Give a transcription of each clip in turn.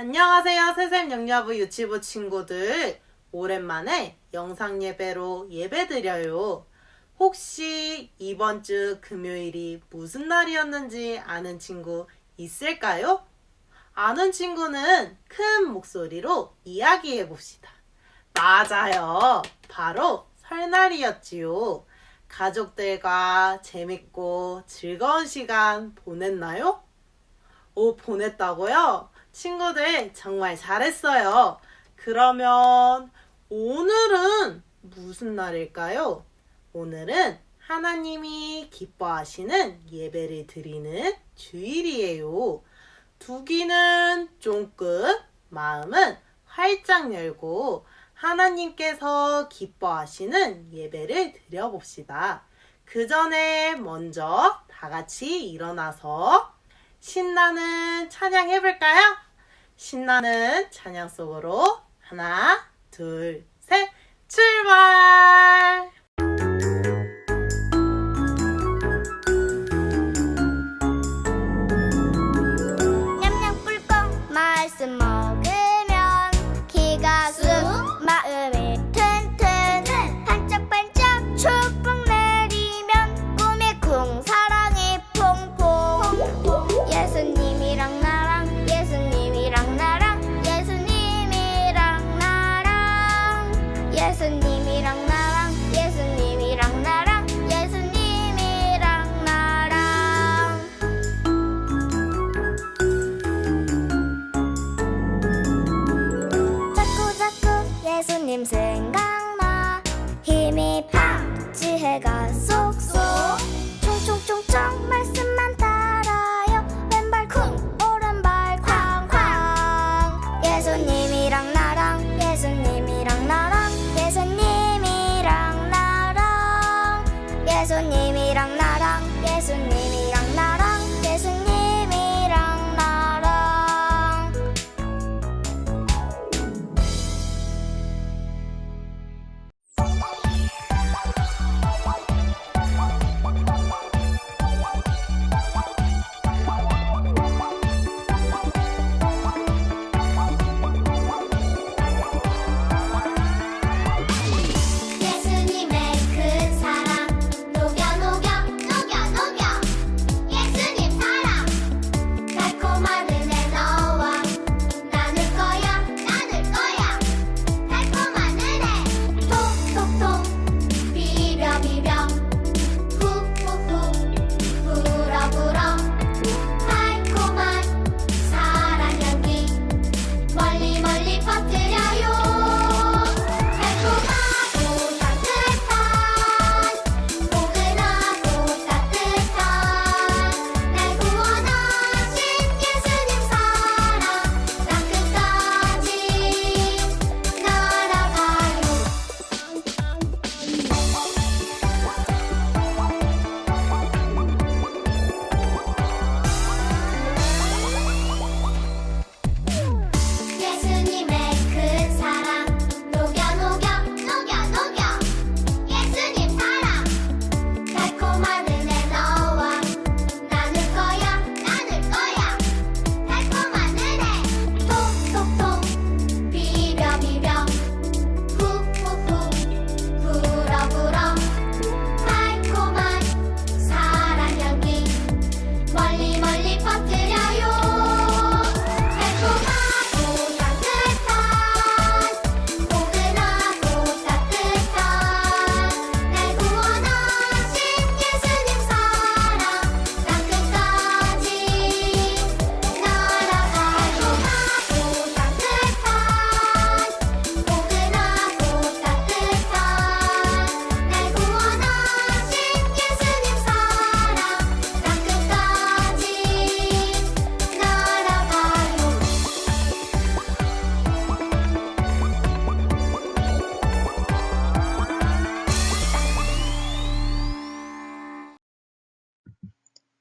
안녕하세요. 새샘 영야부 유치부 친구들. 오랜만에 영상 예배로 예배드려요. 혹시 이번 주 금요일이 무슨 날이었는지 아는 친구 있을까요? 아는 친구는 큰 목소리로 이야기해 봅시다. 맞아요. 바로 설날이었지요. 가족들과 재밌고 즐거운 시간 보냈나요? 오, 보냈다고요? 친구들 정말 잘했어요. 그러면 오늘은 무슨 날일까요? 오늘은 하나님이 기뻐하시는 예배를 드리는 주일이에요. 두 귀는 쫑긋, 마음은 활짝 열고 하나님께서 기뻐하시는 예배를 드려봅시다. 그 전에 먼저 다 같이 일어나서 신나는 찬양 해볼까요? 신나는 찬양 속으로 하나, 둘, 셋, 출발! So a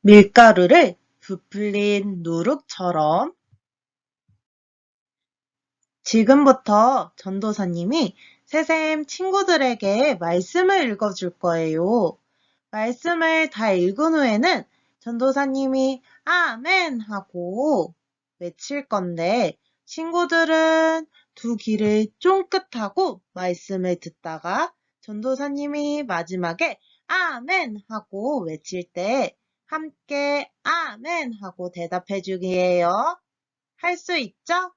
밀가루를 부풀린 누룩처럼 지금부터 전도사님이 새샘 친구들에게 말씀을 읽어줄 거예요. 말씀을 다 읽은 후에는 전도사님이 아멘 하고 외칠 건데 친구들은 두 귀를 쫑긋하고 말씀을 듣다가 전도사님이 마지막에 아멘 하고 외칠 때 함께 아멘 하고 대답해 주기예요. 할 수 있죠?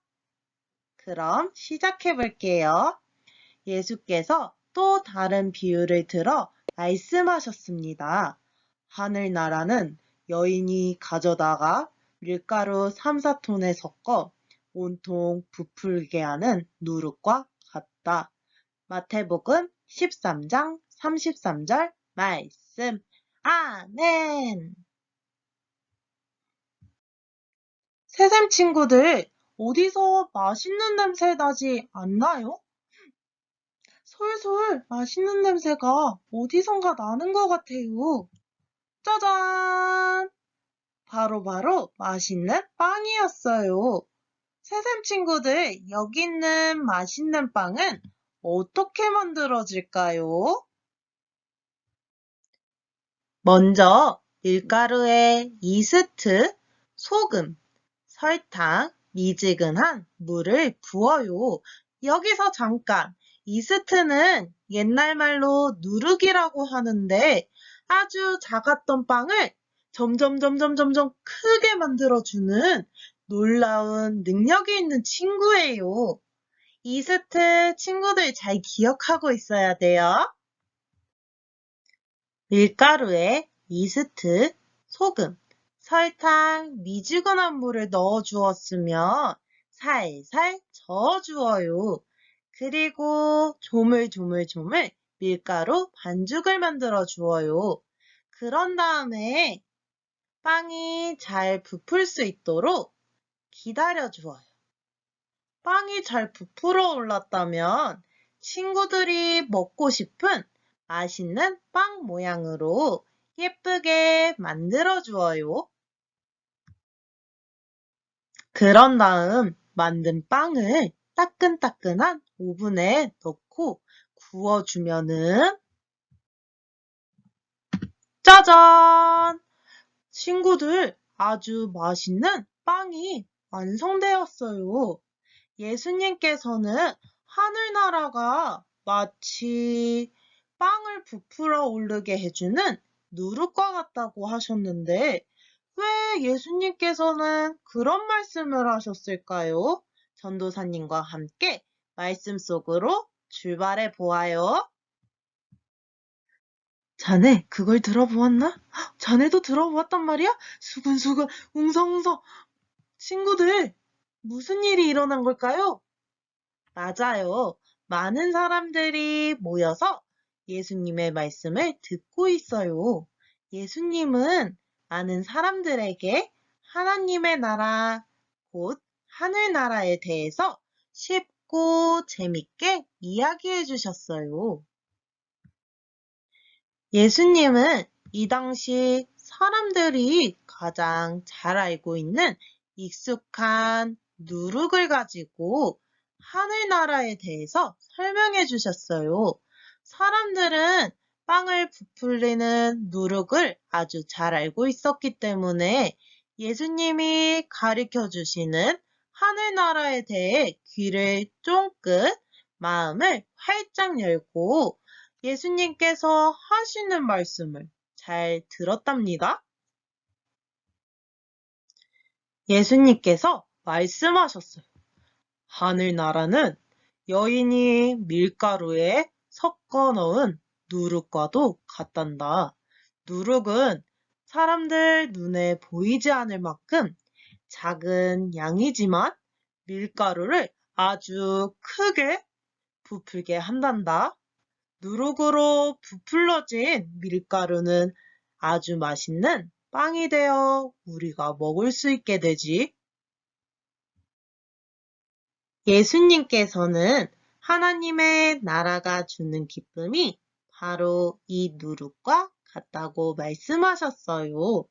그럼 시작해 볼게요. 예수께서 또 다른 비유를 들어 말씀하셨습니다. 하늘나라는 여인이 가져다가 밀가루 3, 4톤에 섞어 온통 부풀게 하는 누룩과 같다. 마태복음 13장 33절 말씀. 아멘. 새샘 친구들, 어디서 맛있는 냄새 나지 않나요? 솔솔 맛있는 냄새가 어디선가 나는 것 같아요. 짜잔! 바로바로 맛있는 빵이었어요. 새샘 친구들, 여기 있는 맛있는 빵은 어떻게 만들어질까요? 먼저 밀가루에 이스트, 소금, 설탕, 미지근한 물을 부어요. 여기서 잠깐, 이스트는 옛날 말로 누룩이라고 하는데 아주 작았던 빵을 점점 점점 점점 크게 만들어주는 놀라운 능력이 있는 친구예요. 이스트 친구들 잘 기억하고 있어야 돼요. 밀가루에 이스트, 소금, 설탕, 미지근한 물을 넣어 주었으면 살살 저어 주어요. 그리고 조물조물조물 밀가루 반죽을 만들어 주어요. 그런 다음에 빵이 잘 부풀 수 있도록 기다려 주어요. 빵이 잘 부풀어 올랐다면 친구들이 먹고 싶은 맛있는 빵 모양으로 예쁘게 만들어 주어요. 그런 다음 만든 빵을 따끈따끈한 오븐에 넣고 구워주면은 짜잔! 친구들 아주 맛있는 빵이 완성되었어요. 예수님께서는 하늘나라가 마치 빵을 부풀어 오르게 해주는 누룩과 같다고 하셨는데 왜 예수님께서는 그런 말씀을 하셨을까요? 전도사님과 함께 말씀 속으로 출발해 보아요. 자네 그걸 들어보았나? 헉, 자네도 들어보았단 말이야? 수근수근 웅성웅성 친구들 무슨 일이 일어난 걸까요? 맞아요. 많은 사람들이 모여서 예수님의 말씀을 듣고 있어요. 예수님은 많은 사람들에게 하나님의 나라, 곧 하늘나라에 대해서 쉽고 재밌게 이야기해 주셨어요. 예수님은 이 당시 사람들이 가장 잘 알고 있는 익숙한 누룩을 가지고 하늘나라에 대해서 설명해 주셨어요. 사람들은 빵을 부풀리는 누룩을 아주 잘 알고 있었기 때문에 예수님이 가르쳐 주시는 하늘나라에 대해 귀를 쫑긋 마음을 활짝 열고 예수님께서 하시는 말씀을 잘 들었답니다. 예수님께서 말씀하셨어요. 하늘나라는 여인이 밀가루에 섞어 넣은 누룩과도 같단다. 누룩은 사람들 눈에 보이지 않을 만큼 작은 양이지만 밀가루를 아주 크게 부풀게 한단다. 누룩으로 부풀러진 밀가루는 아주 맛있는 빵이 되어 우리가 먹을 수 있게 되지. 예수님께서는 하나님의 나라가 주는 기쁨이 바로 이 누룩과 같다고 말씀하셨어요.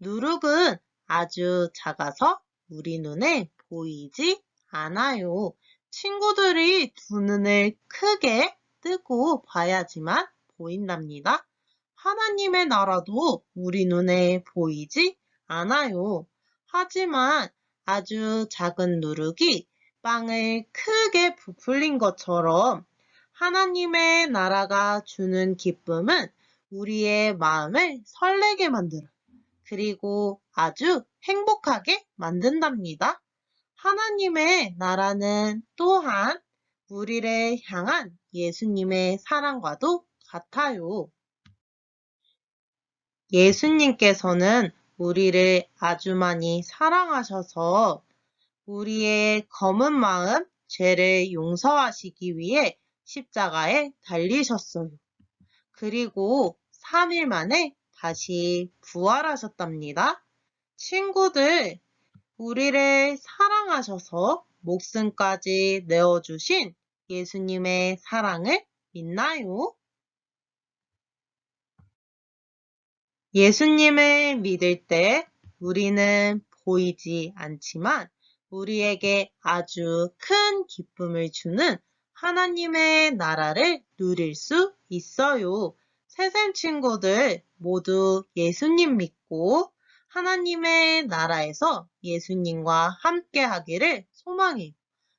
누룩은 아주 작아서 우리 눈에 보이지 않아요. 친구들이 두 눈을 크게 뜨고 봐야지만 보인답니다. 하나님의 나라도 우리 눈에 보이지 않아요. 하지만 아주 작은 누룩이 빵을 크게 부풀린 것처럼 하나님의 나라가 주는 기쁨은 우리의 마음을 설레게 만들어. 그리고 아주 행복하게 만든답니다. 하나님의 나라는 또한 우리를 향한 예수님의 사랑과도 같아요. 예수님께서는 우리를 아주 많이 사랑하셔서 우리의 검은 마음, 죄를 용서하시기 위해 십자가에 달리셨어요. 그리고 3일 만에 다시 부활하셨답니다. 친구들, 우리를 사랑하셔서 목숨까지 내어주신 예수님의 사랑을 믿나요? 예수님을 믿을 때 우리는 보이지 않지만 우리에게 아주 큰 기쁨을 주는 하나님의 나라를 누릴 수 있어요. 세상 친구들 모두 예수님 믿고 하나님의 나라에서 예수님과 함께 하기를 소망해요.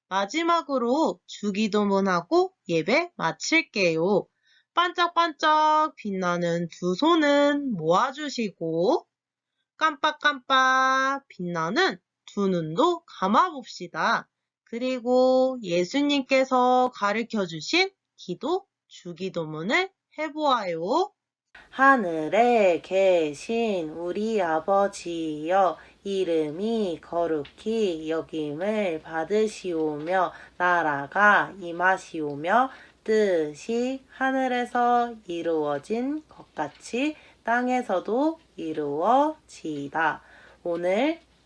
마지막으로 주기도문하고 예배 마칠게요. 반짝반짝 빛나는 두 손은 모아주시고 깜빡깜빡 빛나는 두 눈도 감아봅시다. 그리고 예수님께서 가르쳐 주신 기도 주기도문을 해보아요. 하늘에 계신 우리 아버지여 이름이 거룩히 여김을 받으시오며 나라가 임하시오며 뜻이 하늘에서 이루어진 것 같이 땅에서도 이루어지이다. 오늘